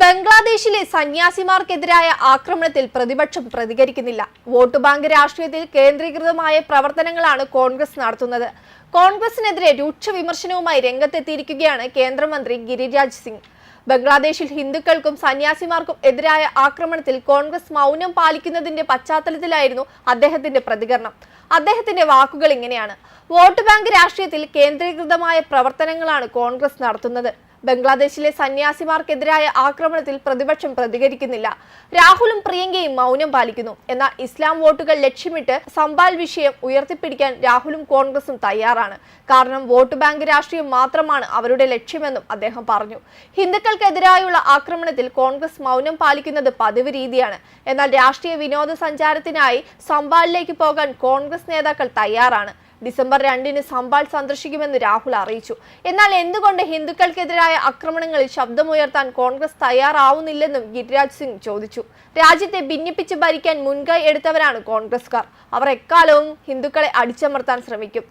ബംഗ്ലാദേശിലെ സന്യാസിമാർക്കെതിരായ ആക്രമണത്തിൽ പ്രതിപക്ഷം പ്രതികരിക്കുന്നില്ല. വോട്ട് ബാങ്ക് രാഷ്ട്രീയത്തിൽ കേന്ദ്രീകൃതമായ പ്രവർത്തനങ്ങളാണ് കോൺഗ്രസ് നടത്തുന്നത്. കോൺഗ്രസിനെതിരെ രൂക്ഷ വിമർശനവുമായി രംഗത്തെത്തിയിരിക്കുകയാണ് കേന്ദ്രമന്ത്രി ഗിരിരാജ് സിംഗ്. ബംഗ്ലാദേശിൽ ഹിന്ദുക്കൾക്കും സന്യാസിമാർക്കും എതിരായ ആക്രമണത്തിൽ കോൺഗ്രസ് മൗനം പാലിക്കുന്നതിന്റെ പശ്ചാത്തലത്തിലായിരുന്നു അദ്ദേഹത്തിന്റെ പ്രതികരണം. അദ്ദേഹത്തിന്റെ വാക്കുകൾ ഇങ്ങനെയാണ്. വോട്ട് ബാങ്ക് രാഷ്ട്രീയത്തിൽ കേന്ദ്രീകൃതമായ പ്രവർത്തനങ്ങളാണ് കോൺഗ്രസ് നടത്തുന്നത്. ബംഗ്ലാദേശിലെ സന്യാസിമാർക്കെതിരായ ആക്രമണത്തിൽ പ്രതിപക്ഷം പ്രതികരിക്കുന്നില്ല. രാഹുലും പ്രിയങ്കയും മൗനം പാലിക്കുന്നു. എന്നാൽ ഇസ്ലാം വോട്ടുകൾ ലക്ഷ്യമിട്ട് സമ്പാൽ വിഷയം ഉയർത്തിപ്പിടിക്കാൻ രാഹുലും കോൺഗ്രസും തയ്യാറാണ്. കാരണം വോട്ട് ബാങ്ക് രാഷ്ട്രീയം മാത്രമാണ് അവരുടെ ലക്ഷ്യമെന്നും അദ്ദേഹം പറഞ്ഞു. ഹിന്ദുക്കൾക്കെതിരായുള്ള ആക്രമണത്തിൽ കോൺഗ്രസ് മൗനം പാലിക്കുന്നത് പതിവ് രീതിയാണ്. എന്നാൽ രാഷ്ട്രീയ വിനോദസഞ്ചാരത്തിനായി സമ്പാലിലേക്ക് പോകാൻ കോൺഗ്രസ് നേതാക്കൾ തയ്യാറാണ്. ഡിസംബർ രണ്ടിന് സംബാൾ സന്ദർശിക്കുമെന്ന് രാഹുൽ അറിയിച്ചു. എന്നാൽ എന്തുകൊണ്ട് ഹിന്ദുക്കൾക്കെതിരായ ആക്രമണങ്ങളിൽ ശബ്ദമുയർത്താൻ കോൺഗ്രസ് തയ്യാറാവുന്നില്ലെന്നും ഗിരിരാജ് സിംഗ് ചോദിച്ചു. രാജ്യത്തെ ഭിന്നിപ്പിച്ച് ഭരിക്കാൻ മുൻകൈ എടുത്തവരാണ് കോൺഗ്രസ്കാർ അവർ എക്കാലവും ഹിന്ദുക്കളെ അടിച്ചമർത്താൻ ശ്രമിക്കും.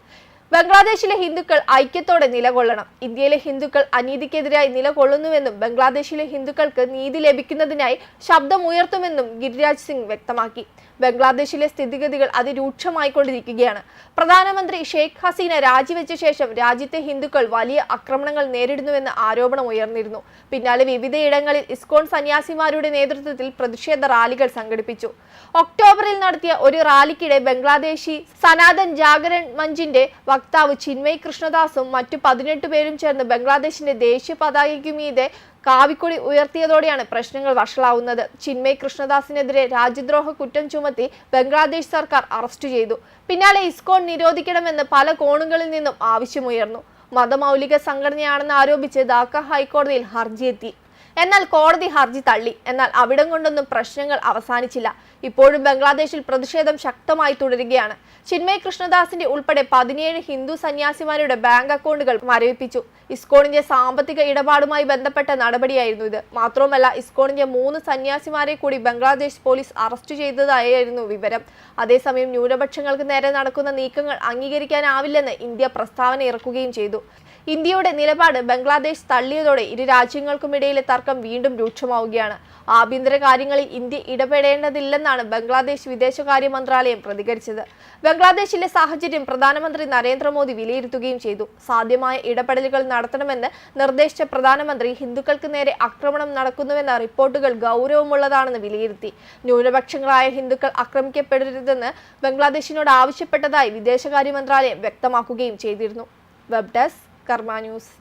ബംഗ്ലാദേശിലെ ഹിന്ദുക്കൾ ഐക്യത്തോടെ നിലകൊള്ളണം. ഇന്ത്യയിലെ ഹിന്ദുക്കൾ അനീതിക്കെതിരായി നിലകൊള്ളുന്നുവെന്നും ബംഗ്ലാദേശിലെ ഹിന്ദുക്കൾക്ക് നീതി ലഭിക്കുന്നതിനായി ശബ്ദമുയർത്തുമെന്നും ഗിരിരാജ് സിംഗ് വ്യക്തമാക്കി. ബംഗ്ലാദേശിലെ സ്ഥിതിഗതികൾ അതിരൂക്ഷമായിക്കൊണ്ടിരിക്കുകയാണ്. പ്രധാനമന്ത്രി ഷെയ്ഖ് ഹസീന രാജിവെച്ച ശേഷം രാജ്യത്തെ ഹിന്ദുക്കൾ വലിയ ആക്രമണങ്ങൾ നേരിടുന്നുവെന്ന ആരോപണം ഉയർന്നിരുന്നു. പിന്നാലെ വിവിധയിടങ്ങളിൽ ഇസ്കോൺ സന്യാസിമാരുടെ നേതൃത്വത്തിൽ പ്രതിഷേധ റാലികൾ സംഘടിപ്പിച്ചു. ഒക്ടോബറിൽ നടത്തിയ ഒരു റാലിക്കിടെ ബംഗ്ലാദേശി സനാതൻ ജാഗരൺ മഞ്ചിന്റെ വക്താവ് ചിന്മയ് കൃഷ്ണദാസും മറ്റു പതിനെട്ട് പേരും ചേർന്ന് ബംഗ്ലാദേശിന്റെ ദേശീയ പതാകയ്ക്കുമീതെ കാവിക്കൊടി ഉയർത്തിയതോടെയാണ് പ്രശ്നങ്ങൾ വഷളാവുന്നത്. ചിന്മയ് കൃഷ്ണദാസിനെതിരെ രാജ്യദ്രോഹ കുറ്റം ചുമത്തി ബംഗ്ലാദേശ് സർക്കാർ അറസ്റ്റ് ചെയ്തു. പിന്നാലെ ഇസ്കോൺ നിരോധിക്കണമെന്ന് പല കോണുകളിൽ നിന്നും ആവശ്യമുയർന്നു. മതമൗലിക സംഘടനയാണെന്ന് ആരോപിച്ച് ധാക്ക ഹൈക്കോടതിയിൽ ഹർജിയെത്തി. എന്നാൽ കോടതി ഹർജി തള്ളി. എന്നാൽ അവിടം കൊണ്ടൊന്നും പ്രശ്നങ്ങൾ അവസാനിച്ചില്ല. ഇപ്പോഴും ബംഗ്ലാദേശിൽ പ്രതിഷേധം ശക്തമായി തുടരുകയാണ്. ചിന്മയ കൃഷ്ണദാസിന്റെ ഉൾപ്പെടെ പതിനേഴ് ഹിന്ദു സന്യാസിമാരുടെ ബാങ്ക് അക്കൗണ്ടുകൾ മരവിപ്പിച്ചു. ഇസ്കോണിന്റെ സാമ്പത്തിക ഇടപാടുമായി ബന്ധപ്പെട്ട നടപടിയായിരുന്നു ഇത്. മാത്രവുമല്ല ഇസ്കോണിന്റെ മൂന്ന് സന്യാസിമാരെ കൂടി ബംഗ്ലാദേശ് പോലീസ് അറസ്റ്റ് ചെയ്തതായിരുന്നു വിവരം. അതേസമയം ന്യൂനപക്ഷങ്ങൾക്ക് നേരെ നടക്കുന്ന നീക്കങ്ങൾ അംഗീകരിക്കാനാവില്ലെന്ന് ഇന്ത്യ പ്രസ്താവന ഇറക്കുകയും ചെയ്തു. ഇന്ത്യയുടെ നിലപാട് ബംഗ്ലാദേശ് തള്ളിയതോടെ ഇരു രാജ്യങ്ങൾക്കുമിടയിലെ തർക്കം വീണ്ടും രൂക്ഷമാവുകയാണ്. ആഭ്യന്തര കാര്യങ്ങളിൽ ഇന്ത്യ ഇടപെടേണ്ടതില്ലെന്നാണ് ബംഗ്ലാദേശ് വിദേശകാര്യ മന്ത്രാലയം പ്രതികരിച്ചത്. ബംഗ്ലാദേശിലെ സാഹചര്യം പ്രധാനമന്ത്രി നരേന്ദ്രമോദി വിലയിരുത്തുകയും ചെയ്തു. സാധ്യമായ ഇടപെടലുകൾ നടത്തണമെന്ന് നിർദ്ദേശിച്ച പ്രധാനമന്ത്രി ഹിന്ദുക്കൾക്ക് നേരെ ആക്രമണം നടക്കുന്നുവെന്ന റിപ്പോർട്ടുകൾ ഗൗരവമുള്ളതാണെന്ന് വിലയിരുത്തി. ന്യൂനപക്ഷങ്ങളായ ഹിന്ദുക്കൾ ആക്രമിക്കപ്പെടരുതെന്ന് ബംഗ്ലാദേശിനോട് ആവശ്യപ്പെട്ടതായി വിദേശകാര്യ മന്ത്രാലയം വ്യക്തമാക്കുകയും ചെയ്തിരുന്നു. Web desk Karma news.